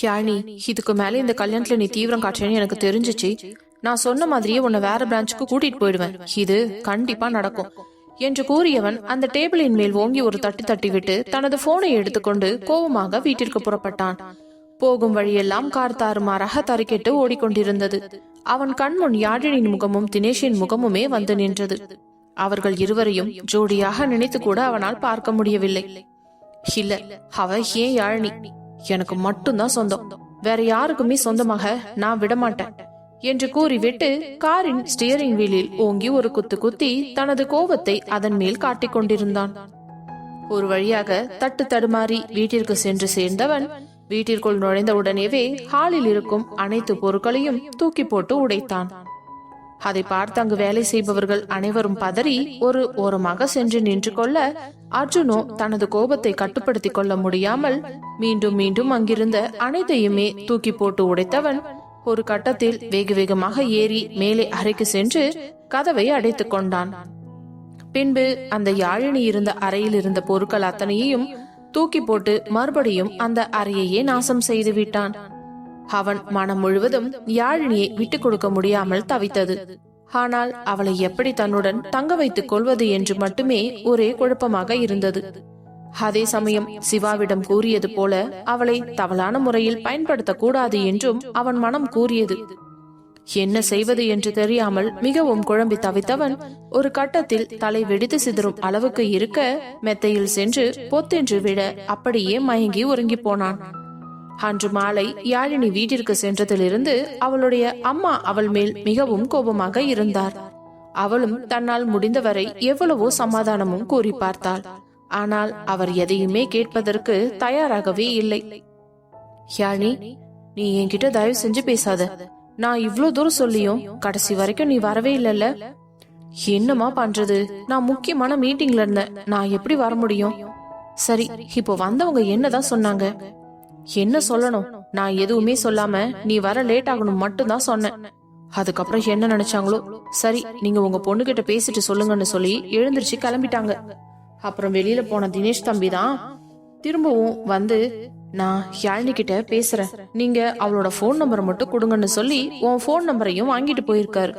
யாழினி இதுக்கு மேல இந்த கல்யாணத்துல நீ தீவிரம் காட்டுறேன்னு எனக்கு தெரிஞ்சுச்சு. நான் சொன்ன மாதிரியே உன்னை வேற பிரான்ச்சுக்கு கூட்டிட்டு போயிடுவேன். இது கண்டிப்பா நடக்கும். என்று கூறியவன் அந்த டேபிளின் மேல் ஓங்கி ஒரு தட்டி தட்டி விட்டு தனது போனை எடுத்துக்கொண்டு கோபமாக வீட்டிற்கு புறப்பட்டான். போகும் வழியெல்லாம் கார் தாறுமாறாக தறிக்கெட்டு ஓடிக்கொண்டிருந்தது. அவன் கண்முன் யாழினியின் முகமும் தினேஷின் முகமுமே வந்து நின்றது. அவர்கள் இருவரையும் ஜோடியாக நினைத்து கூட அவனால் பார்க்க முடியவில்லை. இல்ல அவ ஏன் யாழினி? எனக்கு மட்டும்தான் சொந்தம். வேற யாருக்குமே சொந்தமாக நான் விடமாட்டேன் என்று கூறிவிட்டு காரின் ஸ்டியரிங் வீலில் ஓங்கி ஒரு குத்து குத்தி தனது கோபத்தை அதன் மேல் காட்டிக் கொண்டிருந்தான். ஒரு வழியாக தட்டு தடுமாறி வீட்டிற்கு சென்று சேர்ந்தவன் வீட்டிற்குள் நுழைந்த உடனேவே ஹாலில் இருக்கும் அனைத்து பொருட்களையும் தூக்கி போட்டு உடைத்தான். அதை பார்த்து அங்கு வேலை செய்பவர்கள் அனைவரும் பதறி ஒரு ஓரமாக சென்று நின்று கொள்ள அர்ஜுனோ தனது கோபத்தை கட்டுப்படுத்தி கொள்ள முடியாமல் மீண்டும் மீண்டும் அங்கிருந்த அனைத்தையுமே தூக்கி போட்டு உடைத்தவன் ஒரு கட்டத்தில் வேக வேகமாக ஏறி மேலே அறைக்கு சென்று கதவை அடைத்துக் கொண்டான். பின்பு அந்த யாழினி இருந்த அறையில் இருந்த பொருட்கள் அத்தனையையும் தூக்கி போட்டு மறுபடியும் அந்த அறையையே நாசம் செய்து விட்டான். அவன் மனம் முழுவதும் யாழினியை விட்டுக் கொடுக்க முடியாமல் தவித்தது. ஆனால் அவளை எப்படி தன்னுடன் தங்க வைத்துக் கொள்வது என்று மட்டுமே ஒரே குழப்பமாக இருந்தது. அதே சமயம் சிவாவிடம் கூறியது போல அவளை தவறான முறையில் பயன்படுத்தக்கூடாது என்றும் அவன் மனம் கூறியது. என்ன செய்வது என்று தெரியாமல் மிகவும் குழம்பி தவித்தவன் ஒரு கட்டத்தில் தலை வெடித்து சிதறும் அளவுக்கு இருக்க மெத்தையில் சென்று பொத்தென்று விட அப்படியே மயங்கி உறங்கி போனான். அன்று மாலை யாழினி வீட்டிற்கு சென்றதிலிருந்து அவளுடைய அம்மா அவள் மேல் மிகவும் கோபமாக இருந்தார். அவளும் தன்னால் முடிந்தவரை எவ்வளவோ சமாதானமும் கூறி பார்த்தாள். ஆனால் அவர் எதையுமே கேட்பதற்கு தயாராகவே இல்லை. யாழினி நீ என்கிட்ட தயவு செஞ்சு பேசாத. நான் இவ்ளோ தூரம் சொல்லியும் கடைசி வரைக்கும் நீ வரவே இல்லல்ல. என்னமா பண்றது? நான் முக்கியமான மீட்டிங்ல இருந்தேன். நான் எப்படி வர முடியும்? சரி இப்போ வந்தவங்க என்னதான் சொன்னாங்க? என்ன சொல்லணும்? நான் எதுவுமே சொல்லாம நீ வர லேட் ஆகணும் மட்டும்தான் சொன்னேன். அதுக்கப்புறம் என்ன நினைச்சாங்களோ? சரி நீங்க உங்க பொண்ணுகிட்ட பேசிட்டு சொல்லுங்கன்னு சொல்லி எழுந்திருச்சு கிளம்பிட்டாங்க. அப்புறம் வெளியில போன தினேஷ் தம்பி தான் திரும்பவும் வந்து நான் யாழினி கிட்ட பேசுறேன். நீங்க அவளோட ஃபோன் நம்பரை மட்டும் கொடுங்கன்னு சொல்லி உன் ஃபோன் நம்பரையும் வாங்கிட்டு போயிருக்காரு.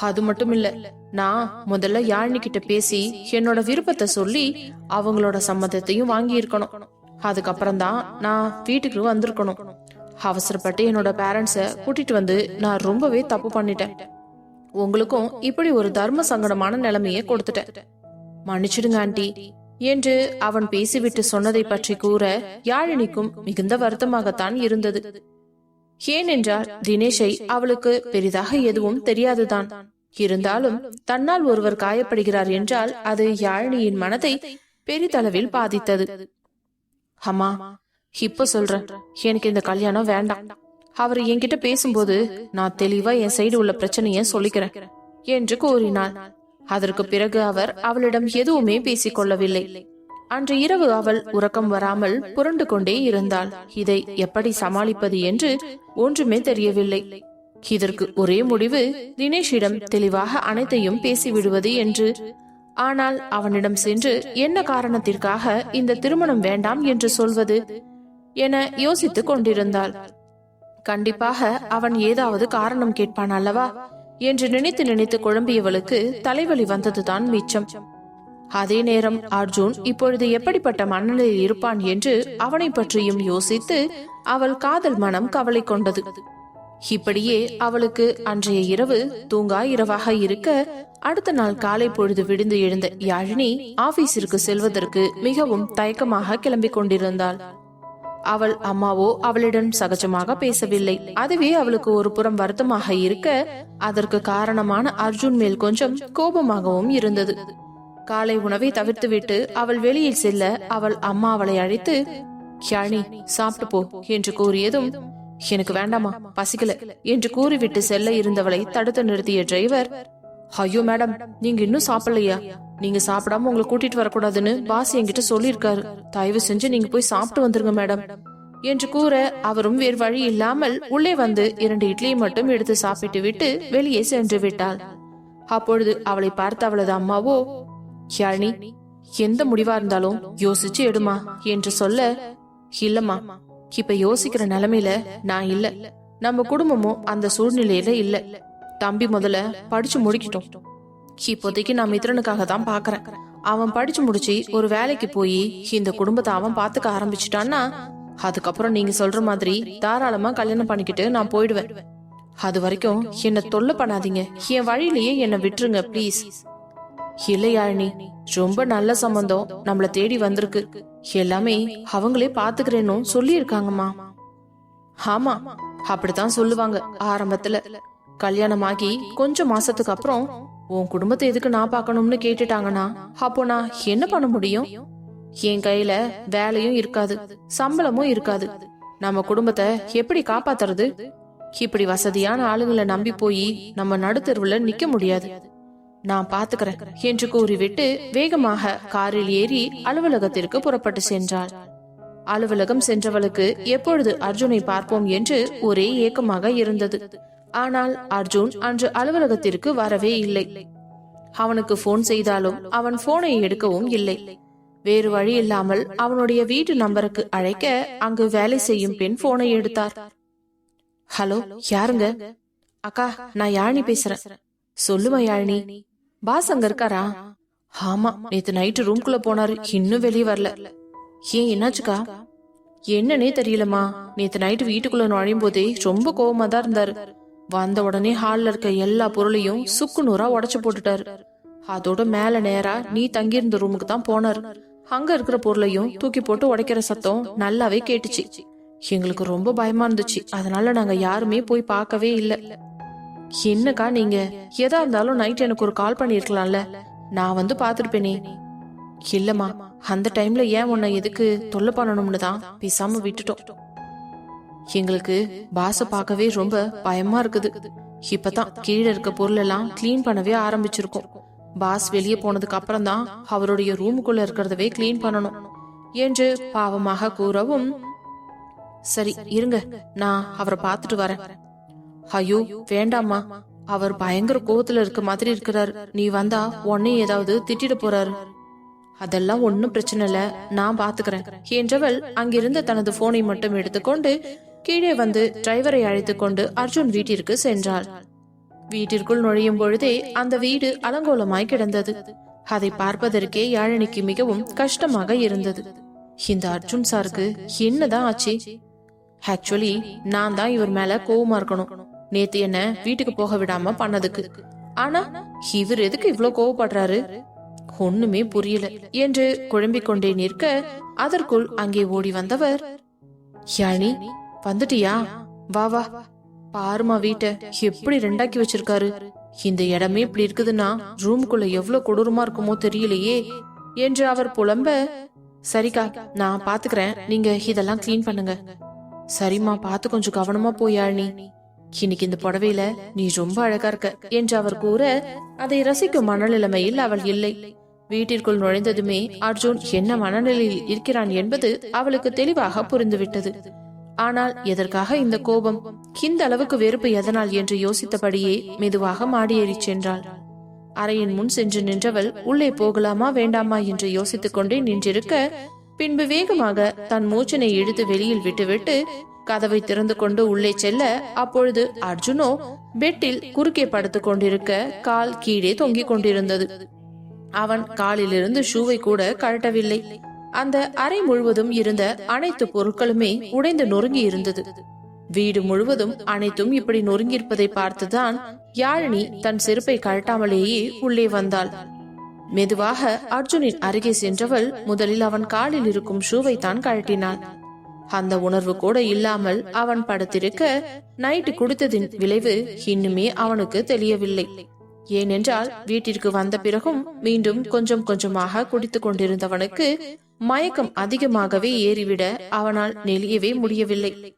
அது மட்டும் இல்ல நான் முதல்ல யாழினி கிட்ட பேசி என்னோட விருப்பத்தை சொல்லி அவங்களோட சம்மதத்தையும் வாங்கி இருக்கணும் அதுக்கப்புறம் தான் நான் வீட்டுக்கு வந்திருக்கணும். அவசரப்பட்டு என்னோட பேரண்ட்ஸை கூட்டிட்டு வந்து நான் ரொம்பவே தப்பு பண்ணிட்டேன். உங்களுக்கும் இப்படி ஒரு தர்ம சங்கடமான நிலைமையை கொடுத்துட்டேன். மன்னிச்சிடுங்க ஆண்டி. என்று அவன் பேசிவிட்டு சொன்னதை பற்றி கூற யாழினிக்கும் மிகுந்த வருத்தமாகத்தான் இருந்தது. ஏனென்றால் தினேஷை அவளுக்கு பெரிதாக எதுவும் தெரியாதுதான். இருந்தாலும் தன்னால் ஒருவர் காயப்படுகிறார் என்றால் அது யாழினியின் மனதை பெரிதளவில் பாதித்தது. அம்மா இப்ப சொல்றேன் எனக்கு இந்த கல்யாணம் வேண்டாம். அவர் என்கிட்ட பேசும்போது நான் தெளிவா என் சைடு உள்ள பிரச்சனைய சொல்லிக்கிறேன் என்று கூறினாள் அதற்கு பிறகு அவர் அவளிடம் எதுவுமே பேசிக் கொள்ளவில்லை. அன்று இரவு அவள் உறக்கம் வராமல் புரண்டு கொண்டே இருந்தாள். இதை எப்படி சமாளிப்பது என்று ஒன்றுமே தெரியவில்லை. இதற்கு ஒரே முடிவு தினேஷிடம் தெளிவாக அனைத்தையும் பேசிவிடுவது என்று ஆனால் அவனிடம் சென்று என்ன காரணத்திற்காக இந்த திருமணம் வேண்டாம் என்று சொல்வது? என யோசித்துக் கொண்டிருந்தாள். கண்டிப்பாக அவன் ஏதாவது காரணம் கேட்பான் அல்லவா? என்று நினைத்து நினைத்து குழம்பியவளுக்கு தலைவலி வந்ததுதான் மிச்சம். அதே நேரம் அர்ஜுன் இப்பொழுது எப்படிப்பட்ட மனநிலையில் இருப்பான்? என்று அவனை பற்றியும் யோசித்து அவள் காதல் மனம் கவலை கொண்டது. இப்படியே அவளுக்கு அன்றைய இரவு தூங்கா இரவாக இருக்க அடுத்த நாள் காலை பொழுது விடுந்து எழுந்த யாழினி ஆபீஸிற்கு செல்வதற்கு மிகவும் தயக்கமாக கிளம்பிக் கொண்டிருந்தாள். அவள் அம்மாவோ அவளிடம் சகஜமாக பேசவில்லை. அதுவே அவளுக்கு ஒரு புறம் வருத்தமாக இருக்க அதற்கு காரணமான அர்ஜுன் மேல் கொஞ்சம் கோபமாகவும் இருந்தது. காலை உணவை தவிர்த்துவிட்டு அவள் வெளியில் செல்ல அவள் அம்மா அவளை அழைத்து யாழினி சாப்பிட்டு போ என்று கூறியதும் எனக்கு வேண்டாமா? பசிக்கல. என்று கூறிவிட்டு செல்ல இருந்தவளை தடுத்து நிறுத்திய டிரைவர் ஐயோ மேடம் நீங்க இன்னும் சாப்பிடலையா? நீங்க சாப்பிடாம உங்களை கூட்டிட்டு வரக்கூடாதுன்னு பாஸ் என்கிட்ட சொல்லியிருக்காரு. தயவு செஞ்சு நீங்க போய் சாப்பிட்டு வந்துருங்க மேடம். என்று கூற அவரும் வேறு வழி இல்லாமல் உள்ளே வந்து இரண்டு இட்லியை மட்டும் எடுத்து சாப்பிட்டு விட்டு வெளியே சென்று விட்டாள். அப்பொழுது அவளை பார்த்த அவளது அம்மாவோ யாழினி எந்த முடிவா இருந்தாலும் யோசிச்சு எடுமா? என்று சொல்ல இல்லம்மா இப்ப யோசிக்கிற நிலைமையில நான் இல்ல. நம்ம குடும்பமும் அந்த சூழ்நிலையில இல்ல. தம்பி முதல்ல படிச்சு முடிக்கட்டும். இப்போதைக்கு நான் மித்ரனுக்காக தான் பாக்குறேன். அவன் படிச்சு முடிச்சு ஒரு வேலைக்கு போய் இந்த குடும்பத்தை அவன் பாத்துக்க ஆரம்பிச்சிட்டான்னா அதுக்கப்புறம் நீங்க சொல்ற மாதிரி தாராளமா கல்யாணம் பண்ணிக்கிட்டு நான் போயிடுவேன். அது வரைக்கும் என்ன தொல்லை பண்ணாதீங்க. என் வழியிலேயே என்ன விட்டுருங்க ப்ளீஸ் இல்லையாழினி ரொம்ப நல்ல சம்பந்தம். நம்மள தேடி வந்திருக்கு. எல்லாமே அவங்களே பாத்துக்கிறேன்னு சொல்லி இருக்காங்கம்மா ஆமா அப்படித்தான் சொல்லுவாங்க ஆரம்பத்துல. கல்யாணமாகி கொஞ்சம் மாசத்துக்கு அப்புறம் உன் குடும்பத்தை எதுக்கு நான் பார்க்கணும்னு கேட்டுட்டாங்கன்னா அப்போ நான் என்ன பண்ண முடியும்? என் கையில வேலையும் இருக்காது சம்பளமும் இருக்காது. நம்ம குடும்பத்தை எப்படி காப்பாத்துறது? இப்படி வசதியான ஆளுங்களை நம்பி போய் நம்ம நடுத்தெருவுல நிக்க முடியாது. நான் பாத்துக்கிறேன் என்று கூறிவிட்டு வேகமாக காரில் ஏறி அலுவலகத்திற்கு புறப்பட்டு சென்றாள். அலுவலகம் சென்றவளுக்கு எப்பொழுது அர்ஜுனை பார்ப்போம் என்று ஒரே ஏக்கமாக இருந்தது. ஆனால் அர்ஜுன் அன்று அலுவலகத்திற்கு வரவே இல்லை. அவனுக்கு போன் செய்தாலும் அவன் போனை எடுக்கவும் இல்லை. வேறு வழி இல்லாமல் அவனுடைய வீட்டு நம்பருக்கு அழைக்க அங்கு வேலை செய்யும் பெண் போனை எடுத்தார். ஹலோ யாருங்க? அக்கா நான் யாழினி பேசுறேன். சொல்லுமா யாழினி? பாஸ் அங்க இருக்காரா? ஆமா நேத்து நைட்டு ரூம்குள்ள போனாரு. இன்னும் வெளியே வரல. ஏன் என்னாச்சுக்கா? என்னன்னே தெரியலமா நேத்து நைட்டு வீட்டுக்குள்ள நுழையும் போதே ரொம்ப கோவமா தான் இருந்தாரு. வந்த உடனே ஹால்ல இருக்க எல்லா பொருளையும் சுக்கு நூறா உடைச்சு போட்டுட்டாரு. அதோட மேல நேரா நீ தங்கியிருந்த ரூமுக்கு தான் போனாரு. அங்க இருக்கிற பொருளையும் தூக்கி போட்டு உடைக்கிற சத்தம் நல்லாவே கேட்டுச்சு. எங்களுக்கு ரொம்ப பயமா இருந்துச்சு. அதனால நாங்க யாருமே போய் பார்க்கவே இல்ல. என்னக்கா நீங்க? எதா இருந்தாலும் நைட் எனக்கு ஒரு கால் பண்ணிருக்கலாம்ல. நான் வந்து பாத்துருப்பேனே இல்லம்மா அந்த டைம்ல ஏன் உன்னை எதுக்கு தொல்லை பண்ணணும்னு தான் பேசாம விட்டுட்டோம். எங்களுக்கு பாச பார்க்கவே ரொம்ப பயமா இருக்குது. இப்பதான் கீழே இருக்க பொருள் எல்லாம் க்ளீன் பண்ணவே ஆரம்பிச்சிருக்கோம். பாஸ் வெளியே போனதுக்கு அப்புறம் தான் அவருடைய ரூமுக்குள்ள இருக்கிறதவே க்ளீன் பண்ணணும். என்று பாவமாக கூறவும் சரி இருங்க நான் அவரை பார்த்துட்டு வரேன். ஐயோ வேண்டாமா அவர் பயங்கர கோவத்துல இருக்க மாதிரி இருக்கிறார். நீ வந்தா உன்னை ஏதாவது திட்டிட போறாரு. அதெல்லாம் ஒன்னும் பிரச்சனை இல்ல. நான் பாத்துக்கிறேன். என்றவள் அங்கிருந்த தனது போனை மட்டும் எடுத்துக்கொண்டு கீழே வந்து டிரைவரை அழைத்துக் கொண்டு அர்ஜுன் வீட்டிற்கு சென்றாள். வீட்டிற்குள் நுழையும் பொழுதே அந்த வீடு அலங்கோலமாய் கிடந்தது. அதை பார்ப்பதற்கே யாழினிக்கு மிகவும் கஷ்டமாக இருந்தது. இந்த அர்ஜுன் சாருக்கு என்னதான் ஆச்சு? ஆக்சுவலி நான் தான் இவர் மேல கோவமா இருக்கணும். நேத்து என்ன வீட்டுக்கு போக விடாம பண்ணதுக்கு. ஆனா இவர் எதுக்கு இவ்வளவு கோவப்படுறாரு? ஒண்ணுமே புரியல. என்று குழம்பிக் கொண்டே நிற்க அதற்குள் அங்கே ஓடி வந்தவர் யானி வந்துட்டியா? வா வா. பாருமா வீட்டை. எப்படி ரெண்டாக்கி வச்சிருக்காரு? இந்த இடமே இப்படி இருக்குதுன்னா ரூம்குள்ள எவ்வளவு கொடூரமா இருக்குமோ தெரியலையே. என்று அவர் புலம்ப சரிக்கா நான் பாத்துக்கிறேன். நீங்க இதெல்லாம் கிளீன் பண்ணுங்க. சரிம்மா பார்த்து கொஞ்சம் கவனமா போய் யாழினி. இன்னைக்கு இந்த புடவையில நீ ரொம்ப அழகா இருக்க என்று அவர் கூற அதை ரசிக்கும் மனநிலைமையில் அவள் இல்லை. வீட்டிற்குள் நுழைந்ததுமே அர்ஜுன் என்ன மனநிலையில் இருக்கிறான் என்பது அவளுக்கு தெளிவாக புரிந்துவிட்டது. ஆனால் எதற்காக இந்த கோபம்? இந்த அளவுக்கு வெறுப்பு எதனால் என்று யோசித்தபடியே மெதுவாக மாடியேறிச் சென்றாள். அறையின் முன் சென்று நின்றவள் உள்ளே போகலாமா வேண்டாமா என்று யோசித்துக் கொண்டே நின்றிருக்க பின்பு வேகமாக தன் மூச்சனை இழுத்து வெளியில் விட்டுவிட்டு கதவை திறந்து கொண்டு உள்ளே செல்ல அப்பொழுது அர்ஜுனோ பெட்டில் குறுக்கே படுத்துக் கொண்டிருக்க கால் கீழே தொங்கிக் கொண்டிருந்தது. அவன் காலிலிருந்து ஷூவை கூட கழட்டவில்லை. அந்த அறை முழுவதும் இருந்த அனைத்து பொருட்களுமே உடைந்து நொறுங்கி இருந்தது. வீடு முழுவதும் அனைத்தும் இப்படி நொறுங்கியிருப்பதை பார்த்துதான் யாழினி தன் செருப்பை கழட்டாமலேயே உள்ளே வந்தாள். மெதுவாக அர்ஜுனின் அருகே சென்றவள் முதலில் அவன் காலில் இருக்கும் ஷூவை தான் கழட்டினாள். அந்த உணர்வு கூட இல்லாமல் அவன் படுத்திருக்க நைட்டு குடித்ததின் விளைவு இன்னுமே அவனுக்கு தெரியவில்லை ஏனென்றால் வீட்டிற்கு வந்த பிறகும் மீண்டும் கொஞ்சம் கொஞ்சமாக குடித்துக் கொண்டிருந்தவனுக்கு மயக்கம் அதிகமாகவே ஏறிவிட அவனால் நெளியவே முடியவில்லை.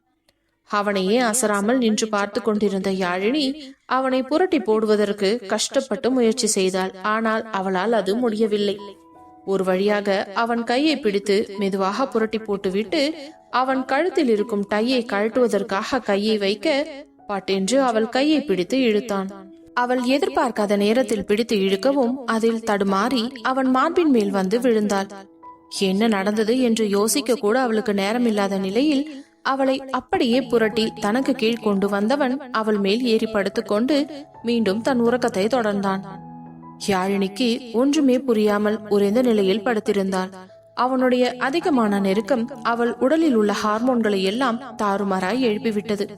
அவனையே அசராமல் நின்று பார்த்து கொண்டிருந்த யாழினி அவனை புரட்டி போடுவதற்கு கஷ்டப்பட்டு முயற்சி செய்தாள். ஆனால் அவளால் அது முடியவில்லை. ஒரு வழியாக அவன் கையை பிடித்து மெதுவாக புரட்டி போட்டுவிட்டு அவன் கழுத்தில் இருக்கும் டையை கழட்டுவதற்காக கையை வைக்க பட்டென்று அவள் கையை பிடித்து இழுத்தான். அவள் எதிர்பார்க்காத நேரத்தில் பிடித்து இழுக்கவும் அதில் தடுமாறி அவன் மார்பின் மேல் வந்து விழுந்தாள். என்ன நடந்தது என்று யோசிக்க கூட அவளுக்கு நேரமில்லாத நிலையில் அவளை அப்படியே புரட்டி தனக்கு கீழ் கொண்டு வந்தவன் அவள் மேல் ஏறி படுத்துக்கொண்டு மீண்டும் தன் உறக்கத்தை தொடர்ந்தான். யாழினிக்கு ஒன்றுமே புரியாமல் உறைந்த நிலையில் படுத்திருந்தாள் அவனுடைய அதிகமான நெருக்கம் அவள் உடலில் உள்ள ஹார்மோன்களை எல்லாம் தாறுமாறாய் எழுப்பிவிட்டது.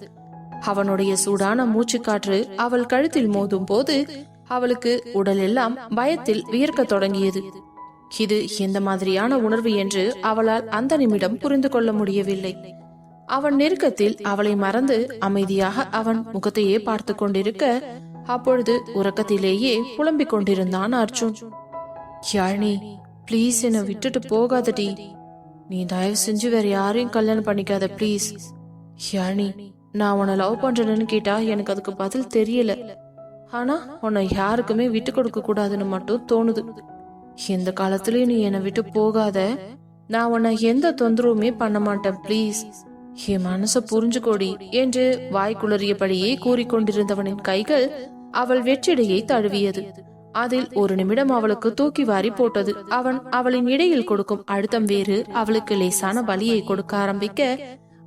அவனுடைய சூடான மூச்சுக்காற்று அவள் கழுத்தில் மோதும் போது அவளுக்கு உடல் எல்லாம் பயத்தில் வியர்க்கத் தொடங்கியது. இது எந்த மாதிரியான உணர்வு என்று அவளால் அந்த நிமிடம் புரிந்து கொள்ள முடியவில்லை. அவன் நெருக்கத்தில் அவளை மறந்து அமைதியாக அவன் முகத்தையே பார்த்து கொண்டிருக்க அப்பொழுது உறக்கத்திலேயே புலம்பிக் கொண்டிருந்தான் அர்ஜுன். யாழினி ப்ளீஸ் என்னை விட்டுட்டு போகாதடி. நீ தயவு செஞ்சு வேற யாரையும் கல்யாணம் பண்ணிக்காத ப்ளீஸ் யாழினி நான் உன்னை லவ் பண்றேன்னு கேட்டா எனக்கு அதுக்கு பதில் தெரியல. ஆனா உன்னை யாருக்குமே விட்டு கொடுக்க கூடாதுன்னு மட்டும் தோணுது. எந்த காலத்துலயும் நீ என்னை விட்டு போகாத. நான் உன்னை எந்த தொந்தரவுமே பண்ண மாட்டேன் ப்ளீஸ் என் மனச புரிஞ்சுக்கோடி என்று வாய்க்குளறியபடியே கூறிக்கொண்டிருந்தவனின் கைகள் அவள் வெற்றிடையை தழுவியது. அதில் ஒரு நிமிடம் அவளுக்கு தூக்கி வாரி போட்டது. அவன் அவளின் இடையில் கொடுக்கும் அழுத்தம் வேறு. அவளுக்கு லேசான வலியை கொடுக்க ஆரம்பிக்க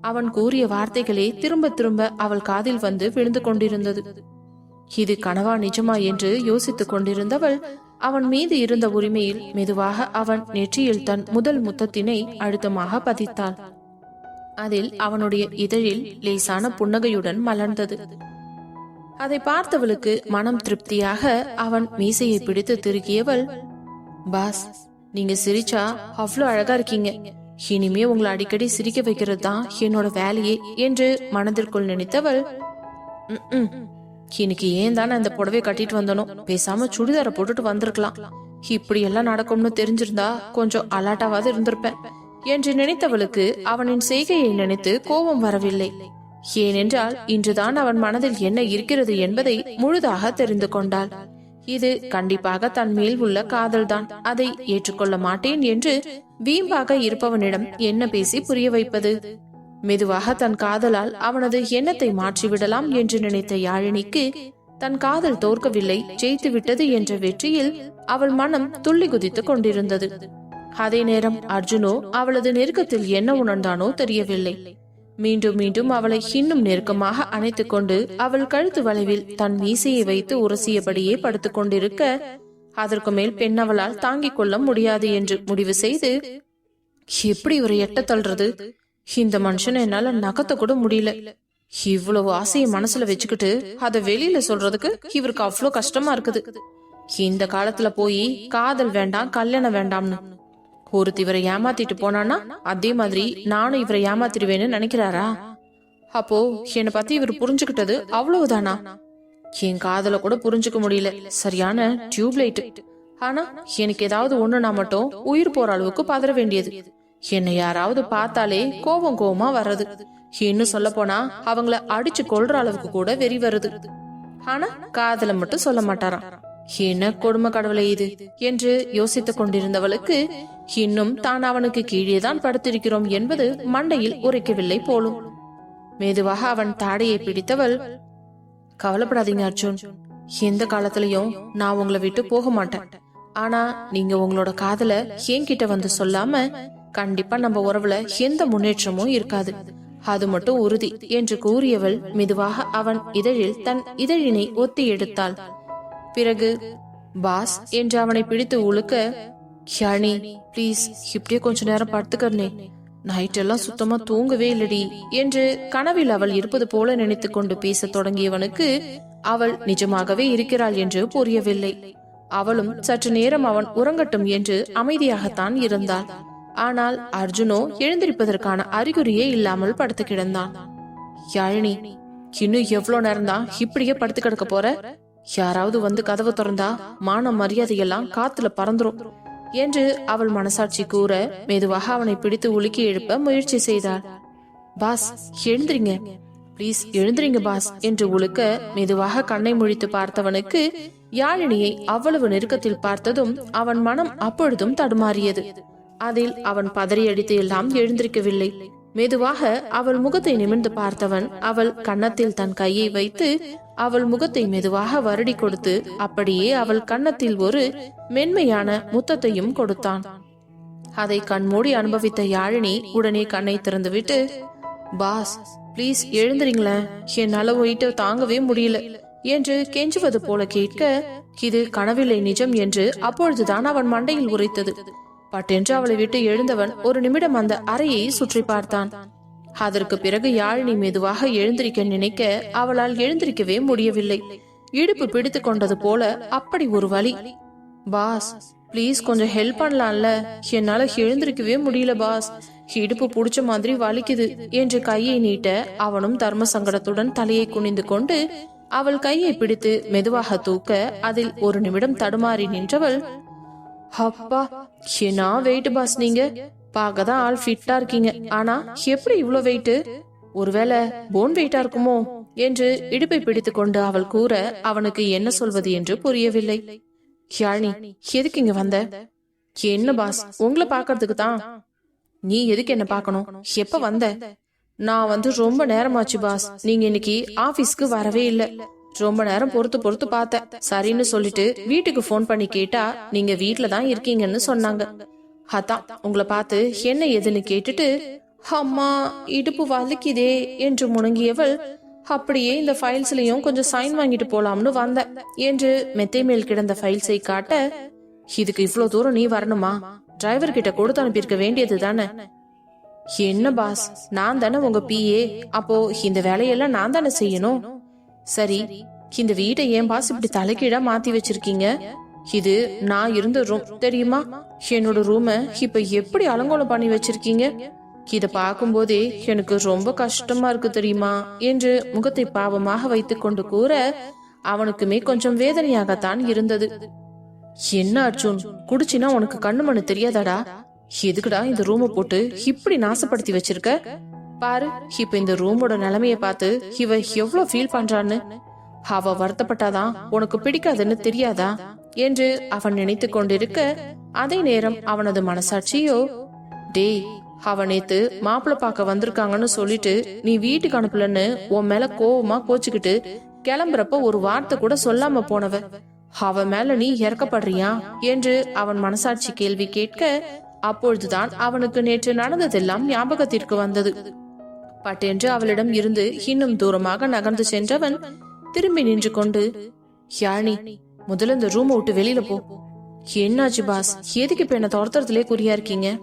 அவன் கூறிய வார்த்தைகளே திரும்ப திரும்ப அவள் காதில் வந்து விழுந்து கொண்டிருந்தது. இது கனவா நிஜமா என்று யோசித்துக் கொண்டிருந்தவள் அவன் மீது இருந்த உரிமையில் மெதுவாக அவன் நெற்றியில் தன் முதல் முத்தத்தினை அழுத்தமாக பதித்தாள். அதில் அவனுடைய இதழில் லேசான புன்னகையுடன் மலர்ந்தது. அதை பார்த்தவளுக்கு மனம் திருப்தியாக அவன் மீசையை பிடித்து திருகியவள் பாஸ் நீங்க சிரிச்சா அவ்வளோ அழகா இருக்கீங்க. இனிமே உங்களை அடிக்கடி சிரிக்க வைக்கிறது தான் என்னோட வேலையே என்று மனதிற்குள் நினைத்தவள் இன்னைக்கு ஏன் தானே இந்த புடவை கட்டிட்டு வந்தனும் பேசாம சுடிதாரை போட்டுட்டு வந்திருக்கலாம். இப்படி எல்லாம் நடக்கும்னு தெரிஞ்சிருந்தா கொஞ்சம் அலாட்டாவது இருந்திருப்பேன் என்று நினைத்தவளுக்கு அவனின் செய்கையை நினைத்து கோபம் வரவில்லை. ஏனென்றால் இன்றுதான் அவன் மனதில் என்ன இருக்கிறது என்பதை முழுதாக தெரிந்து கொண்டாள். இது கண்டிப்பாக தன் மேல் உள்ள காதல்தான். அதை ஏற்றுக்கொள்ள மாட்டேன் என்று வீம்பாக இருப்பவனிடம் என்ன பேசி புரிய வைப்பது? மெதுவாக தன் காதலால் அவனது எண்ணத்தை மாற்றிவிடலாம் என்று நினைத்த யாழினிக்கு தன் காதல் தோற்கவில்லை ஜெயித்து விட்டது என்ற வெற்றியில் அவள் மனம் துள்ளி குதித்துக் கொண்டிருந்தது. அதே நேரம் அர்ஜுனோ அவளது நெருக்கத்தில் என்ன உணர்ந்தானோ தெரியவில்லை. மீண்டும் மீண்டும் அவளை இன்னும் நெருக்கமாக அணைத்துக் கொண்டு அவள் கழுத்து வளைவில் தன் மீசையை வைத்து உரசியபடியே படுத்துக் கொண்டிருக்க அதற்கு மேல் பெண் அவளால் தாங்கிக் கொள்ள முடியாது என்று முடிவு செய்து எப்படி இவரை எட்ட தள்ளுறது? இந்த மனுஷனை என்னால நகத்த கூட முடியல. இவ்வளவு ஆசையை மனசுல வச்சுக்கிட்டு அத வெளியில சொல்றதுக்கு இவருக்கு அவ்வளவு கஷ்டமா இருக்குது. இந்த காலத்துல போய் காதல் வேண்டாம் கல்யாணம் வேண்டாம்னு ஒருத்த இவரை ஏமாத்திட்டு போனானா அதே மாதிரி நானும் இவரை ஏமாத்திடுவேன்னு நினைக்கிறாரா? அப்போ என்னை பத்தி இவர் புரிஞ்சுக்கிட்டது அவ்வளவுதானா? என் காதல கூட புரிஞ்சுக்க முடியல. சரியான டியூப் லைட் ஆனா எனக்கு ஏதாவது ஒண்ணுனா மட்டும் உயிர் போற அளவுக்கு பதற வேண்டியது. என்னை யாராவது பார்த்தாலே கோபம் கோபமா வர்றது. இன்னும் சொல்ல போனா அவங்கள அடிச்சு கொள்ற அளவுக்கு கூட வெறி வருது. ஆனா காதல மட்டும் சொல்ல மாட்டாராம். என்ன கொடுமை கடவுளை இது என்று யோசித்துக் கொண்டிருந்தவளுக்கு இன்னும் தான் அவனுக்கு கீழேதான் படுத்திருக்கிறோம் என்பது மண்டையில் உரைக்கவில்லை போலும். மெதுவாக அவன் தாடையை பிடித்தவள் கவலைப்படாதீங்க அர்ஜுன். எந்த காலத்திலயும் நான் உங்களை விட்டு போக மாட்டேன். ஆனா நீங்க உங்களோட காதல என்கிட்ட வந்து சொல்லாம கண்டிப்பா நம்ம உறவுல எந்த முன்னேற்றமும் இருக்காது. அது மட்டும் உறுதி என்று கூறியவள் மெதுவாக அவன் இதழில் தன் இதழினை ஒத்தி எடுத்தாள் பிறகு பாஸ் என்று அவனை பிடித்து உழுக்க ஹியானி ப்ளீஸ் இப்படியே கொஞ்ச நேரம் படுத்துக்கறனே. நைட் எல்லாம் சுத்தமா தூங்கவே இல்லடி என்று கனவில் அவள் இருப்பது போல நினைத்து கொண்டு பேசத் தொடங்கியவனுக்கு அவள் நிஜமாகவே இருக்கிறாள் என்று புரியவில்லை. அவளும் சற்று நேரம் அவன் உறங்கட்டும் என்று அமைதியாகத்தான் இருந்தாள். ஆனால் அர்ஜுனோ எழுந்திருப்பதற்கான அறிகுறியே இல்லாமல் படுத்து கிடந்தான். யாழினி இன்னும் எவ்வளவு நேரம்தான் இப்படியே படுத்து கிடக்க போற? யாராவது வந்து கதவு திறந்தா மான மரியாதையெல்லாம் காத்துல பறந்துரும் என்று அவள் மனசாட்சி கூற மெதுவாக அவனை பிடித்து உலுக்கி எழுப்ப முயற்சி செய்தாள். பாஸ் எழுந்திரிங்க. ப்ளீஸ் எழுந்திரிங்க பாஸ் என்று உழுக்க மெதுவாக கண்ணை முழித்து பார்த்தவனுக்கு யாழினியை அவ்வளவு நெருக்கத்தில் பார்த்ததும் அவன் மனம் அப்பொழுதும் தடுமாறியது. அதில் அவன் பதறியடித்து எல்லாம் எழுந்திருக்கவில்லை. மெதுவாக அவள் முகத்தை நிமிர்ந்து பார்த்தவன் அவள் கன்னத்தில் தன் கையை வைத்து அவள் முகத்தை மெதுவாக வருடி கொடுத்து அப்படியே அவள் கன்னத்தில் ஒரு மென்மையான முத்தத்தையும் கொடுத்தான். அதை கண்மூடி அனுபவித்த யாழினி உடனே கண்ணை திறந்துவிட்டு பாஸ் ப்ளீஸ் எழுந்துறீங்களேன் என்னால வெயிட்ட தாங்கவே முடியல என்று கெஞ்சுவது போல கேட்க இது கனவில்லை நிஜம் என்று அப்பொழுதுதான் அவன் மண்டையில் உரைத்தது. பட்டென்று அவளை விட்டு எழுந்தவன் ஒரு நிமிடம் அந்த அறையை சுற்றி பார்த்தான். அதற்கு பிறகு யாழினி மெதுவாக எழுந்திருக்க நினைக்க அவளால் எழுந்திருக்கவே முடியவில்லை. இடுப்பு பிடித்து கொண்டது போல அப்படி ஒரு வழி பாஸ் ப்ளீஸ் கொஞ்சம் ஹெல்ப் பண்ணலாம்ல. என்னால எழுந்திருக்கவே முடியல பாஸ். இடுப்பு புடிச்ச மாதிரி வலிக்குது என்று கையை நீட்ட அவனும் தர்ம சங்கடத்துடன் தலையை குனிந்து கொண்டு அவள் கையை பிடித்து மெதுவாக தூக்க அதில் ஒரு நிமிடம் தடுமாறி நின்றவள் அப்பா என்ன வெயிட் பாஸ் நீங்க? பார்க்கதான் ஆள் ஃபிட்டா இருக்கீங்க. ஆனா எப்படி இவ்வளோ வெயிட் ஒருவேளை போன் வெயிட்டா இருக்குமோ? என்று இடுப்பை பிடித்து கொண்டு அவள் கூற அவனுக்கு என்ன சொல்வது என்று புரியவில்லை. யாழ்னி எதுக்கு இங்க வந்த? என்ன பாஸ் உங்களை பாக்குறதுக்கு தான். நீ எதுக்கு என்ன பார்க்கணும்? எப்ப வந்த? நான் வந்து ரொம்ப நேரமாச்சு பாஸ் நீங்க இன்னைக்கு ஆபீஸ்க்கு வரவே இல்லை. ரொம்ப நேரம் பொறுத்து பொறுத்து பார்த்தேன். சரின்னு சொல்லிட்டு வீட்டுக்கு ஃபோன் பண்ணி கேட்டா நீங்க வீட்ல தான் இருக்கீங்கன்னு சொன்னாங்க. அதான் உங்களை பார்த்து என்ன ஏதுன்னு கேட்டுட்டு அம்மா இடுப்பு வலிக்குதே என்று முணங்கியவள் அப்படியே இந்த ஃபைல்ஸ்லயும் கொஞ்சம் சைன் வாங்கிட்டு போலாம்னு வந்தேன் என்று மெத்தை மேல் கிடந்த ஃபைல்ஸை காட்ட இதுக்கு இவ்வளவு தூரம் நீ வரணுமா? டிரைவர் கிட்ட கொடுத்து அனுப்பியிருக்க வேண்டியது தானே? என்ன பாஸ் நான் தானே உங்க பிஏ அப்போ இந்த வேலையெல்லாம் நான் தானே செய்யணும்? சரி இந்த வீட்டை ஏன் பாஸ் இப்படி தலைகீழா மாத்தி வச்சிருக்கீங்க? இது நான் இருந்த ரூம் தெரியுமா? என்னோட ரூமை இப்ப எப்படி அலங்கோலம் பண்ணி வச்சிருக்கீங்க? இத பார்க்கும்போதே எனக்கு ரொம்ப கஷ்டமா இருக்கு தெரியுமா? என்று முகத்தை பாவமாக வைத்துக்கொண்டு கூற அவனுக்குமே கொஞ்சம் வேதனையாகத்தான் இருந்தது. என்ன அர்ஜுன் குடிச்சினா உனக்கு கண்ணு மண்ணு தெரியாதாடா? எதுக்குடா இந்த ரூமை போட்டு இப்படி நாசப்படுத்தி வச்சிருக்க? பாரு இப்ப இந்த ரூமோட நிலைமைய பார்த்து இவ எவ்வளவு ஃபீல் பண்றான்னு. அவ வருத்தப்பட்டாதான் உனக்கு பிடிக்காதுன்னு தெரியாதா? என்று அவன் நினைத்து கொண்டிருக்க அதே நேரம் அவனது மனசாட்சியோ டேய் அவ நேத்து மாப்பிள்ள பார்க்க வந்திருக்காங்கன்னு சொல்லிட்டு நீ வீட்டுக்கு அனுப்பலன்னு உன் மேல கோவமா கோச்சுக்கிட்டு கிளம்புறப்ப ஒரு வார்த்தை கூட சொல்லாம போனவ. அவ மேல நீ இறக்கப்படுறியா? என்று அவன் மனசாட்சி கேள்வி கேட்க அப்பொழுதுதான் அவனுக்கு நேற்று நடந்ததெல்லாம் ஞாபகத்திற்கு வந்தது. பட்டென்று அவளிடம் இருந்து இன்னும் தூரமாக நகர்ந்து சென்றவன் திரும்பி நின்று கொண்டு யாழி முதல்ல இந்த ரூம் விட்டு வெளியில போ. என்னாச்சு பாஸ் எதுக்கு இப்ப என்ன துரத்துறதுலே குறியா இருக்கீங்க?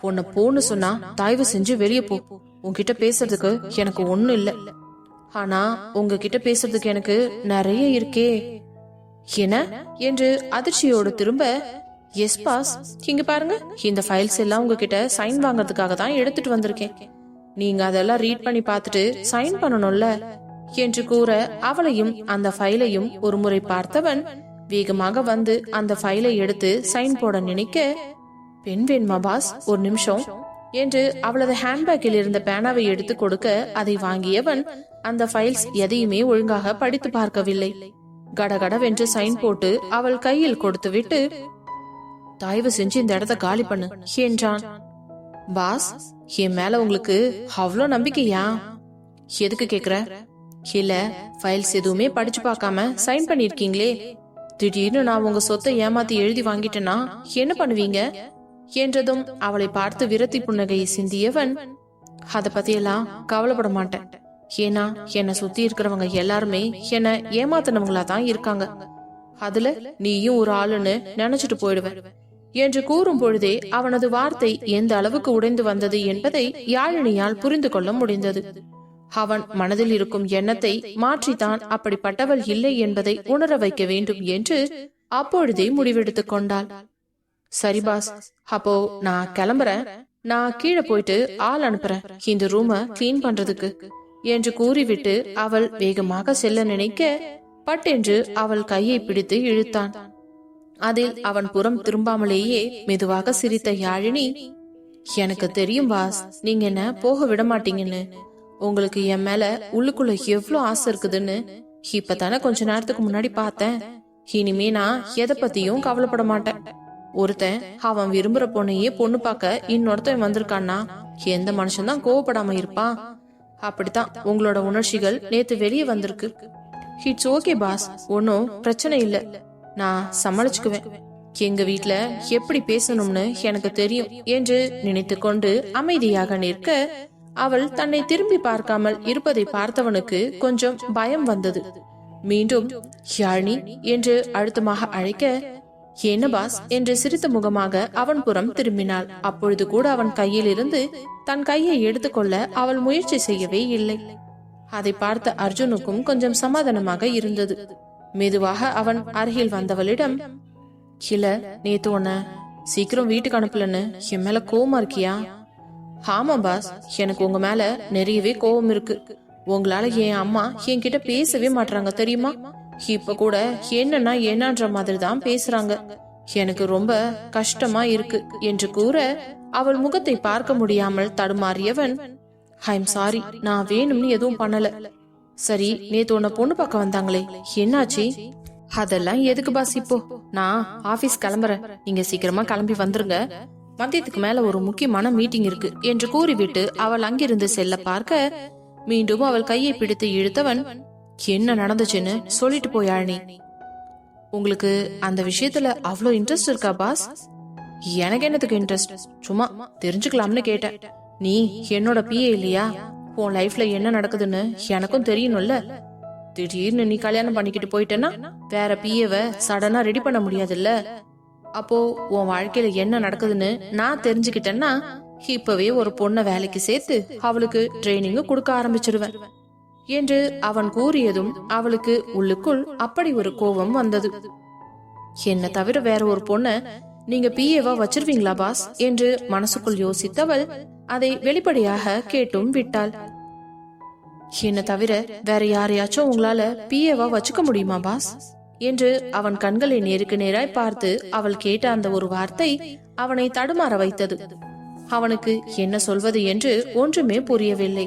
உன்னை போன்னு சொன்னா தயவு செஞ்சு வெளியே போ. உன்கிட்ட பேசுறதுக்கு எனக்கு ஒண்ணும் இல்ல. ஆனா உங்ககிட்ட பேசுறதுக்கு எனக்கு நிறைய இருக்கே. என்ன? என்று அதிர்ச்சியோடு திரும்ப எஸ் பாஸ் இங்க பாருங்க. இந்த ஃபைல்ஸ் எல்லாம் உங்ககிட்ட சைன் வாங்குறதுக்காக தான் எடுத்துட்டு வந்திருக்கேன். நீங்க அதெல்லாம் ரீட் பண்ணி பார்த்துட்டு சைன் பண்ணணும்ல? என்று கூற அவளையும் அந்த ஃபைலையும் ஒரு முறை பார்த்தவன் வேகமாக வந்து அந்த ஃபைலை எடுத்து சைன் போட நினைக்க பெண் வேண்மா பாஸ் ஒரு நிமிஷம். என்று அவளது ஹேண்ட்பேக்கில் இருந்த பேனாவை எடுத்து கொடுக்க அதை வாங்கியவன் அந்த ஃபைல்ஸ் எதையுமே ஒழுங்காக படித்து பார்க்கவில்லை. கடகடவென்று சைன் போட்டு அவள் கையில் கொடுத்துவிட்டு தயவு செஞ்சு இந்த இடத்த காலி பண்ணு என்றான். பாஸ் என் மேல உங்களுக்கு அவ்வளோ நம்பிக்கையா? எதுக்கு கேக்குற? இல்ல ஃபைல்ஸ் எதுவுமே படிச்சு பார்க்காம சைன் பண்ணிருக்கீங்களே. திடீர்னு நான் உங்க சொத்தை ஏமாத்தி எழுதி வாங்கிட்டேன்னா என்ன பண்ணுவீங்க? என்றதும் அவளை பார்த்து விரத்தி புன்னகையை சிந்தியவன் அத பத்தியெல்லாம் கவலைப்பட மாட்டேன். ஏன்னா என்னை சுத்தி இருக்கிறவங்க எல்லாருமே என்ன ஏமாத்தினவங்களா தான் இருக்காங்க. அதுல நீயும் ஒரு ஆளுன்னு நினைச்சிட்டு போயிடுவேன். என்று கூறும் பொழுதே அவனது வார்த்தை எந்த அளவுக்கு உடைந்து வந்தது என்பதை யாழினியால் புரிந்து கொள்ள முடிந்தது. அவன் மனதில் இருக்கும் எண்ணத்தை மாற்றித்தான் அப்படிப்பட்டவள் இல்லை என்பதை உணர வைக்க வேண்டும் என்று அப்பொழுதே முடிவெடுத்துக் கொண்டாள். சரி பாஸ் அப்போ நான் கிளம்புறேன். நான் கீழே போயிட்டு ஆள் அனுப்புறேன். இந்த ரூம கிளீன் பண்றதுக்கு. என்று கூறிவிட்டு அவள் வேகமாக செல்ல நினைக்க பட்டென்று அவள் கையை பிடித்து இழுத்தான். அதில் அவன் புறம் திரும்பாமலேயே மெதுவாக சிரித்த யாழினி எனக்கு தெரியும் பாஸ் நீங்க என்ன போக விட மாட்டீங்கன்னு உங்களுக்கு என் மேல உள்ளுக்குள்ள எவ்வளவு ஆசை இருக்குதுன்னு இப்பதானே கொஞ்ச நேரத்துக்கு முன்னாடி பார்த்தேன். இனிமே நான் எதை பத்தியும் கவலைப்பட மாட்டேன். ஒருத்தன் அவன் விரும்புற பொண்ணையே பொண்ணு பார்க்க இன்னொருத்தன் வந்திருக்கான்னா எந்த மனுஷன்தான் கோவப்படாம இருப்பான். அப்படித்தான் உங்களோட உணர்ச்சிகள் நேத்து வெளியே வந்திருக்கு. It's okay boss. ஒன்னும் பிரச்சனை இல்லை. நான் சமாளிச்சுக்குவேன். எங்க வீட்ல எப்படி பேசணும்னு எனக்கு தெரியும் என்று நினைத்து கொண்டு அமைதியாக நிற்க அவள் தன்னை திரும்பி பார்க்காமல் இருப்பதை பார்த்தவனுக்கு கொஞ்சம் பயம் வந்தது. மீண்டும் யாழினி என்று அழுத்தமாக அழைக்க என்ன பாஸ்? என்று சிரித்த முகமாக அவன் புறம் திரும்பினாள். அப்பொழுது கூட அவன் கையில் இருந்து தன் கையை எடுத்துக்கொள்ள அவள் முயற்சி செய்யவே இல்லை. அதை பார்த்த அர்ஜுனுக்கும் கொஞ்சம் சமாதானமாக இருந்தது. மெதுவாக அவன் அருகில் வந்தவளிடம் இல்ல நேத்து உன்ன சீக்கிரம் வீட்டுக்கு அனுப்பலன்னு என் மேல கோவமா இருக்கியா? ஆமா பாஸ். எனக்கு உங்க மேல நிறையவே கோவம் இருக்கு. உங்களால என் அம்மா என்கிட்ட பேசவே மாட்டாங்க தெரியுமா? இப்ப கூட என்னன்னா என்னன்ற மாதிரி தான் பேசுறாங்க. எனக்கு ரொம்ப கஷ்டமா இருக்கு என்று கூற அவள் முகத்தை பார்க்க முடியாமல் தடுமாறியவன் ஐம் சாரி. நான் வேணும்னு எதுவும் பண்ணல. சரி நேத்து உன்னை பொண்ணு பார்க்க வந்தாங்களே. என்னாச்சு? அதெல்லாம் எதுக்கு பாஸ் இப்போ? நான் ஆபீஸ் கிளம்புறேன். நீங்க சீக்கிரமா கிளம்பி வந்துருங்க. மதியத்துக்கு மேல ஒரு முக்கியமான மீட்டிங் இருக்கு என்று கூறிவிட்டு அவள் அங்கிருந்து செல்ல பார்க்க மீண்டும் அவள் கையை பிடித்து இழுத்தவன் என்ன நடந்துச்சுன்னு சொல்லிட்டு போய் உங்களுக்கு அந்த விஷயத்துல அவ்வளோ இன்ட்ரெஸ்ட் இருக்கா பாஸ்? எனக்கு என்னத்துக்கு இன்ட்ரெஸ்ட் சும்மா தெரிஞ்சுக்கலாம்னு கேட்டேன். நீ என்னோட பிஏ இல்லையா? உன் லைஃப்ல என்ன நடக்குதுன்னு எனக்கும் தெரியணும்ல. திடீர்னு நீ கல்யாணம் பண்ணிக்கிட்டு போயிட்டேன்னா வேற பிஏவை சடனா ரெடி பண்ண முடியாதுல்ல. அப்போ உன் வாழ்க்கையில என்ன நடக்குதுன்னு நான் தெரிஞ்சுக்கிட்டேன்னா இப்பவே ஒரு பொண்ணை வேலைக்கு சேர்த்து அவளுக்கு ட்ரைனிங்கும் கொடுக்க ஆரம்பிச்சிருவேன். என்று அவன் கூறியதும் அவளுக்கு உள்ளுக்குள் அப்படி ஒரு கோபம் வந்தது. என்ன தவிர வேற ஒரு பொண்ண நீங்க பிஏவா வச்சிருவீங்களா பாஸ் என்று மனசுக்குள் யோசித்தவள் அதை வெளிப்படையாக கேட்டும் விட்டாள். என்ன தவிர வேற யாரையாச்சும் உங்களால பிஏவா வச்சுக்க முடியுமா பாஸ் என்று அவன் கண்களை நேருக்கு நேராய் பார்த்து அவள் கேட்ட அந்த ஒரு வார்த்தை அவனை தடுமாற வைத்தது. அவனுக்கு என்ன சொல்வது என்று ஒன்றுமே புரியவில்லை.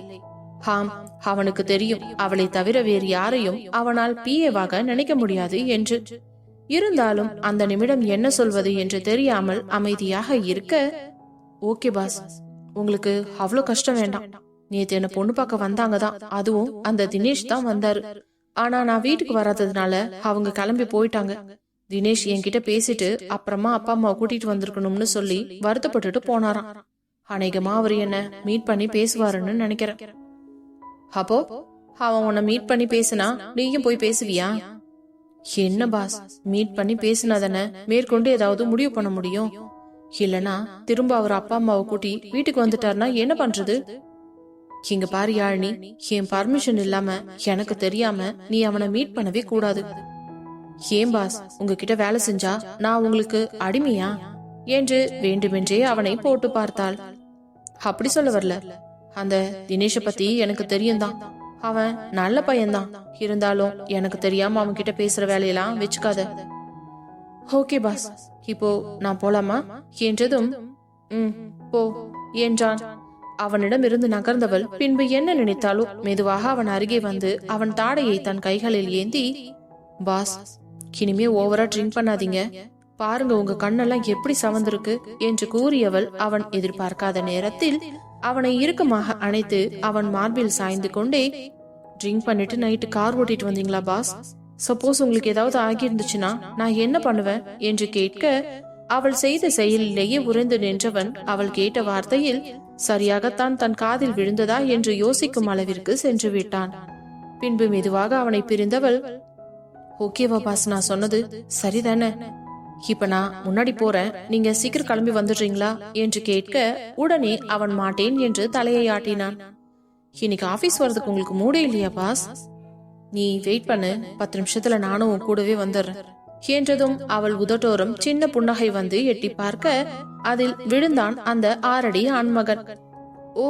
ஹாம் அவனுக்கு தெரியும் அவளை தவிர வேறு யாரையும் அவனால் பிஏவாக நினைக்க முடியாது என்று. இருந்தாலும் அந்த நிமிடம் என்ன சொல்வது என்று தெரியாமல் அமைதியாக இருக்க ஓகே பாஸ் உங்களுக்கு அவ்வளோ கஷ்டம் வேண்டாம். நேத்து என்ன பொண்ணு பார்க்க வந்தாங்க தான். அதுவும் அந்த தினேஷ் தான் வந்தாரு. ஆனா நான் வீட்டுக்கு வராததுனால அவங்க கிளம்பி போயிட்டாங்க. தினேஷ் என்கிட்ட பேசிட்டு அப்புறமா அப்பா அம்மாவை கூட்டிட்டு வந்திருக்கணும்னு சொல்லி வருத்தப்பட்டுட்டு போனாராம். அநேகமா அவர் என்ன மீட் பண்ணி பேசுவாருன்னு நினைக்கிறேன். அப்போ அவன் உன்னை மீட் பண்ணி பேசினா நீயும் போய் பேசுவியா? என்ன பாஸ்? மீட் பண்ணி பேசினா தானே மேற்கொண்டு ஏதாவது முடிவு பண்ண முடியும்? இல்லனா திரும்ப அவர் அப்பா அம்மாவை கூட்டி வீட்டுக்கு வந்துட்டாருன்னா என்ன பண்றது? இங்க பாரு யாழினி. என் பர்மிஷன் இல்லாம எனக்கு தெரியாம நீ அவனை மீட் பண்ணவே கூடாது. ஏன் பாஸ்? உங்ககிட்ட வேலை செஞ்சா நான் உங்களுக்கு அடிமையா? என்று வேண்டுமென்றே அவனை போட்டு பார்த்தாள். அப்படி சொல்ல வரல. அந்த தினேஷ பத்தி எனக்கு தெரியும் தான் அவன் நல்ல பையன்தான். இருந்தாலும் எனக்கு தெரியாம அவன் கிட்ட பேசுற வேலையெல்லாம் வச்சுக்காத. Okay boss. இப்போ நான் போலாமா? என்றதும் ம் போ என்றான். அவனிடம் இருந்து நகர்ந்தவள் பின்பு என்ன நினைத்தாலும் மெதுவாக அவன் அருகே வந்து அவன் தாடையை தன் கைகளில் ஏந்தி பாஸ் இனிமே ஓவரா ட்ரிங்க் பண்ணாதீங்க. பாருங்க உங்க கண்ணெல்லாம் எப்படி சவந்திருக்கு? என்று கூறியவள் அவன் எதிர்பார்க்காத நேரத்தில் அவனை இறுக்கமாக அணைத்து அவன் மார்பில் சாய்ந்து கொண்டே ட்ரிங்க் பண்ணிட்டு நைட்டு கார் ஓட்டிட்டு வந்தீங்களா பாஸ் சப்போஸ் உங்களுக்கு ஏதாவது ஆகியிருந்துச்சுன்னா நான் என்ன பண்ணுவேன்? என்று கேட்க அவள் செய்த செயலிலேயே உறைந்து நின்றவன் அவள் கேட்ட வார்த்தையில் சரியாகத்தான் தன் காதில் விழுந்ததா? என்று யோசிக்கும் அளவிற்கு சென்று விட்டான். பின்பு மெதுவாக அவனை பிரிந்தவள் ஓகேவா பாஸ் நான் சொன்னது சரிதானே? இப்ப நான் முன்னாடி போறேன். நீங்க சீக்கிரம் கிளம்பி வந்துடுறீங்களா? என்று கேட்க உடனே அவன் மாட்டேன் என்று தலையை ஆட்டினான். இன்னைக்கு ஆபீஸ் வர்றதுக்கு உங்களுக்கு மூடே இல்லையா பாஸ் நீ வெயிட் பண்ணு. பத்து நிமிஷத்துல நானும் கூடவே வந்துடுறேன். என்றதும் அவள் உதட்டோரம் சின்ன புன்னகை வந்து எட்டி பார்க்க அதில் விழுந்தான் அந்த ஆறடி ஆண்மகன். ஓ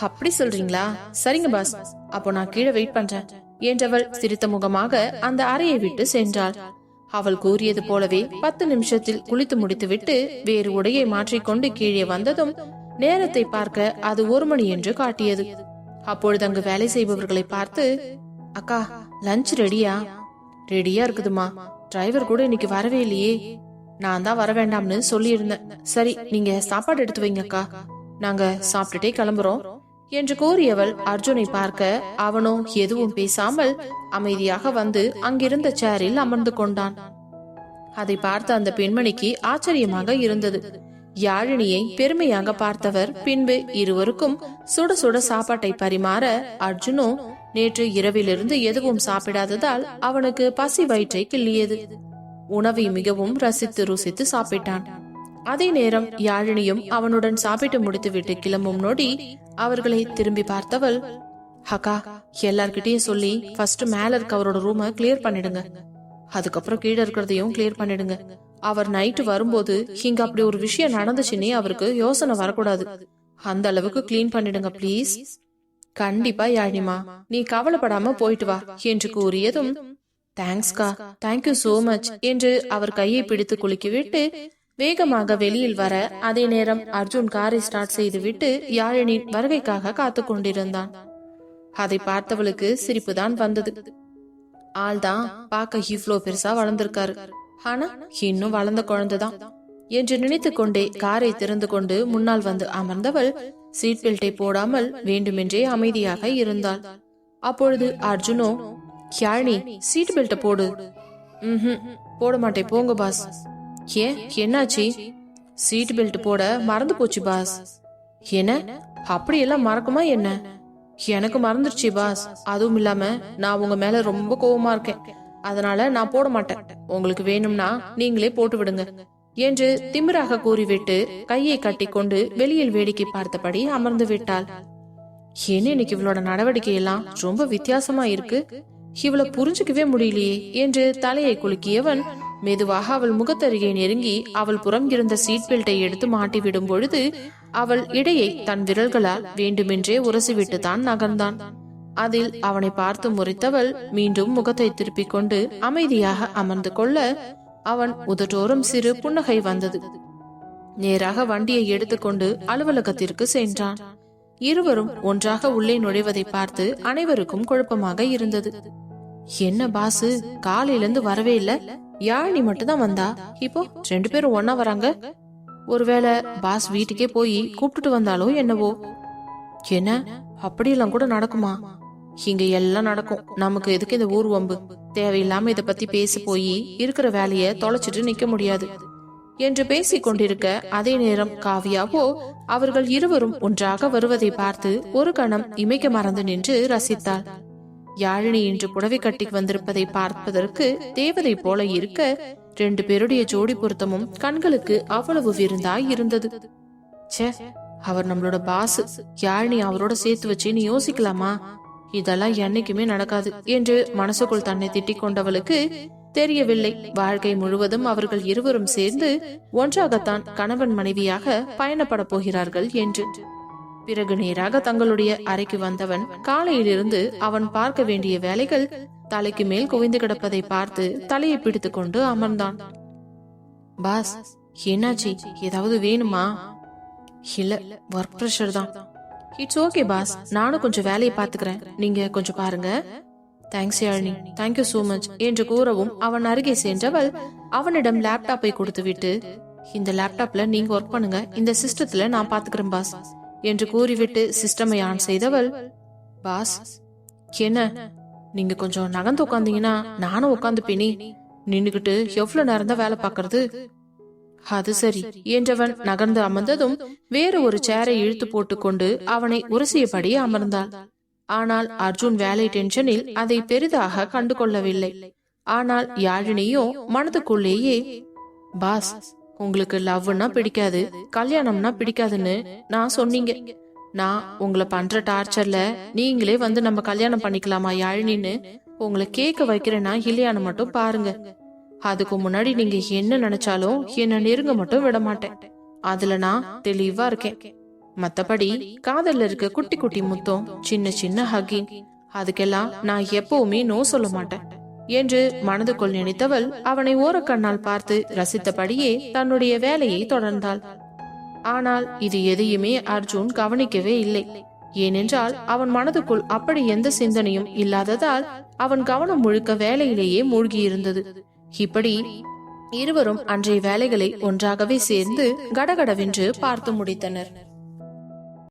அப்படி சொல்றீங்களா? சரிங்க பாஸ் அப்போ நான் கீழே வெயிட் பண்றேன். என்றவள் சிரித்த முகமாக அந்த அறையை விட்டு சென்றாள். அவள் கூறியது போலவே பத்து நிமிஷத்தில் குளித்து முடித்துவிட்டு வேறு உடையை மாற்றிக்கொண்டு கீழே வந்ததும் நேரத்தை பார்க்க அது ஒரு மணி என்று காட்டியது. அப்பொழுது அங்கு வேலை செய்பவர்களை பார்த்து அக்கா லஞ்ச் ரெடியா ரெடியா இருக்குதுமா டிரைவர் கூட இன்னைக்கு வரவே இல்லையே. நான் தான் வர வேண்டாம்னு சொல்லியிருந்தேன். சரி நீங்க சாப்பாடு எடுத்து வைங்க அக்கா. நாங்க சாப்பிட்டுட்டே கிளம்புறோம். என்று கூறியவள் அர்ஜுனை பார்க்க அவனோ எதுவும் பேசாமல் அமைதியாக வந்து அங்கிருந்த சேரில் அமர்ந்து கொண்டான். அதை பார்த்த அந்த பெண்மணிக்கு ஆச்சரியமாக இருந்தது. யாழினியை பெருமையாக பார்த்தவர் பின்பு இருவருக்கும் சுட சுட சாப்பாட்டை பரிமாற அர்ஜுனோ நேற்று இரவிலிருந்து எதுவும் சாப்பிடாததால் அவனுக்கு பசி வயிற்றை கிள்ளியது. உணவை மிகவும் ரசித்து ருசித்து சாப்பிட்டான். அதே நேரம் யாழினியும் அவனுடன் சாப்பிட்டு முடித்துவிட்டு கிளம்பும் நொடி அவர்களை திரும்பி பார்த்தவள் ஹக்கா எல்லார்கிட்டயும் சொல்லி ஃபர்ஸ்ட் மேல இருக்க அவரோட ரூமை கிளியர் பண்ணிடுங்க. அதுக்கப்புறம் கீழே இருக்கிறதையும் கிளியர் பண்ணிடுங்க. அவர் நைட்டு வரும்போது இங்க அப்படி ஒரு விஷயம் நடந்துச்சுன்னே அவருக்கு யோசனை வரக்கூடாது. அந்த அளவுக்கு கிளீன் பண்ணிடுங்க ப்ளீஸ் கண்டிப்பா யாழினிமா நீ கவலைப்படாம போயிட்டு வா என்று கூறியதும் தேங்க்ஸ்கா தேங்க்யூ சோ மச் என்று அவர் கையை பிடித்து குலுக்கிவிட்டு வேகமாக வெளியில் வர அதே நேரம் அர்ஜுன் காரை ஸ்டார்ட் செய்துவிட்டு யாழினின் வருகைக்காக காத்து கொண்டிருந்தான். அதை பார்த்தவளுக்கு சிரிப்பு தான் வந்தது. ஆள்தான் பார்க்க இவ்ளோ பெருசா வளர்ந்திருக்காரு. ஆனா இன்னும் வளர்ந்த குழந்தைதான். என்று நினைத்து கொண்டே காரை திறந்து கொண்டு முன்னால் வந்து அமர்ந்தவள் சீட் பெல்ட்டை போடாமல் வேண்டுமென்றே அமைதியாக இருந்தாள். அப்பொழுது அர்ஜுனோ யாழினி சீட் பெல்ட்டை போடு. ம் போட மாட்டேன் போங்க பாஸ் ஏன் என்னாச்சு? சீட் பெல்ட் போட மறந்து போச்சு பாஸ். என்ன? அப்படியெல்லாம் மறக்குமா என்ன? எனக்கு மறந்துருச்சு பாஸ். அதுவும் இல்லாம நான் உங்க மேல ரொம்ப கோவமா இருக்கேன். அதனால நான் போட மாட்டேன். உங்களுக்கு வேணும்னா நீங்களே போட்டு விடுங்க. என்று திமிராக கூறிவிட்டு கையை கட்டிக்கொண்டு வெளியில் வேடிக்கை பார்த்தபடி அமர்ந்து விட்டாள். என்ன இன்னைக்கு இவளோட நடவடிக்கை எல்லாம் ரொம்ப வித்தியாசமா இருக்கு? இவளை புரிஞ்சுக்கவே முடியலையே என்று தலையை குலுக்கியவன் மெதுவாக அவள் முகத்தருகே நெருங்கி அவள் புறம் இருந்த சீட் பெல்ட்டை எடுத்து மாட்டிவிடும் பொழுது அவள் இடையை தன் விரல்களால் வேண்டுமென்றே உரசிவிட்டு தான் நகர்ந்தான். அதில் அவனை பார்த்து முறைத்தவள் மீண்டும் முகத்தை திருப்பிக் கொண்டு அமைதியாக அமர்ந்து கொள்ள அவன் உதட்டோறும் சிறு புன்னகை வந்தது. நேராக வண்டியை எடுத்துக்கொண்டு அலுவலகத்திற்கு சென்றான். இருவரும் ஒன்றாக உள்ளே நுழைவதை பார்த்து அனைவருக்கும் குழப்பமாக இருந்தது. என்ன பாசு? காலையில இருந்து வரவே இல்ல. யாழினி மட்டும் தான் வந்தா? இப்போ ரெண்டு பேரும் ஒன்னா வராங்க? ஒருவேளை பாஸ் வீட்டுக்கே போய் கூப்பிட்டுட்டு வந்தாலோ என்னவோ? என்ன? அப்படியெல்லாம் கூட நடக்குமா? இங்க எல்லாம் நடக்கும். நமக்கு எதுக்கு இந்த ஊர் வம்பு? தேவையில்லாம இத பத்தி பேசி போய் இருக்கிற வேலைய தொலைச்சிட்டு நிக்க முடியாது. என்று பேசிக் கொண்டிருக்க அதே நேரம் காவியாவோ அவர்கள் இருவரும் ஒன்றாக வருவதை பார்த்து ஒரு கணம் இமைக்க மறந்து நின்று ரசித்தாள். யாழினி இன்று புடவை கட்டி வந்திருப்பதை பார்ப்பதற்கு தேவதை போல இருக்க ரெண்டு பேருடைய ஜோடி பொருத்தமும் கண்களுக்கு அவ்வளவு விருந்தாய் இருந்தது. அவர் நம்மளோட பாஸ் யாழினி அவரோட சேர்த்து வச்சு நீ யோசிக்கலாமா? இதெல்லாம் என்னைக்குமே நடக்காது என்று மனசுக்குள் தன்னை திட்டிக் கொண்டவளுக்கு தெரியவில்லை. வாழ்க்கை முழுவதும் அவர்கள் இருவரும் சேர்ந்து ஒன்றாகத்தான் கணவன் மனைவியாக பயணப்பட போகிறார்கள் என்று. பிறகு நேராக தங்களுடைய அறைக்கு வந்தவன் காலையிலிருந்து அவன் பார்க்க வேண்டிய வேலைகள் தலைக்கு மேல் குவிந்து கிடப்பதை பார்த்து தலையை பிடித்து கொண்டு அமர்ந்தான். பாஸ் என்னாச்சு? ஏதாவது வேணுமா? இல்ல ஒர்க் ப்ரெஷர் தான். It's okay boss. நானும் கொஞ்சம் வேலையை பாத்துக்கிறேன் நீங்க கொஞ்சம் பாருங்க. Thanks Yazhini thank you so much என்று கூறவும் அவன் அருகே சென்றவள் அவனிடம் லேப்டாப்பை கொடுத்துவிட்டு இந்த லேப்டாப்ல நீங்க ஒர்க் பண்ணுங்க. இந்த சிஸ்டத்துல நான் பாத்துக்கிறேன் பாஸ். என்று கூறிவிட்டு சிஸ்டமை ஆன் செய்தவள் பாஸ் என்ன நீங்க கொஞ்சம் நகர்ந்து உட்காந்தீங்கன்னா நானும் உட்காந்து பினி நின்னுகிட்டு எவ்வளவு நேரம் தான் வேலை பார்க்கறது? அது சரி என்றவன் நகர்ந்து அமர்ந்ததும் வேறு ஒரு சேரை இழுத்து போட்டுக்கொண்டு அவனை உரசியபடி அமர்ந்தாள். ஆனால் அர்ஜுன் வேலை டென்ஷனில் அதை பெரிதாக கண்டு கொள்ளவில்லை ஆனால் யாழினியோ மனதுக்குள்ளேயே பாஸ் உங்களுக்கு லவ்னா பிடிக்காது கல்யாணம்னா பிடிக்காதுன்னு நான் சொன்னீங்க. நான் உங்களை பண்ற டார்ச்சர்ல நீங்களே வந்து நம்ம கல்யாணம் பண்ணிக்கலாமா யாழினின்னு உங்களை கேட்க வைக்கிறேன்னா இல்லையான்னு மட்டும் பாருங்க. அதுக்கு முன்னாடி நீங்க என்ன நினைச்சாலும் என்ன நெருங்க மட்டும் விட மாட்டேன். அதுல நான் தெளிவா இருக்கேன். மத்தபடி காதல்ல இருக்க குட்டி குட்டி முத்தம் சின்ன சின்ன ஹக்கிங் அதுக்கெல்லாம் நான் எப்பவுமே நோ சொல்ல மாட்டேன். என்று மனதுக்குள் நினைத்தவள் அவனை ஓரக்கண்ணால் பார்த்து ரசித்தபடியே தன்னுடைய வேலையை தொடர்ந்தாள். ஆனால் இது எதையுமே அர்ஜுன் கவனிக்கவே இல்லை. ஏனென்றால் அவன் மனதுக்குள் அப்படி எந்த சிந்தனையும் இல்லாததால் அவன் கவனம் முழுக்க வேலையிலேயே மூழ்கியிருந்தது. இப்படி இருவரும் அன்றைய வேலைகளை ஒன்றாகவே சேர்ந்து கடகடவென்று பார்த்து முடித்தனர்.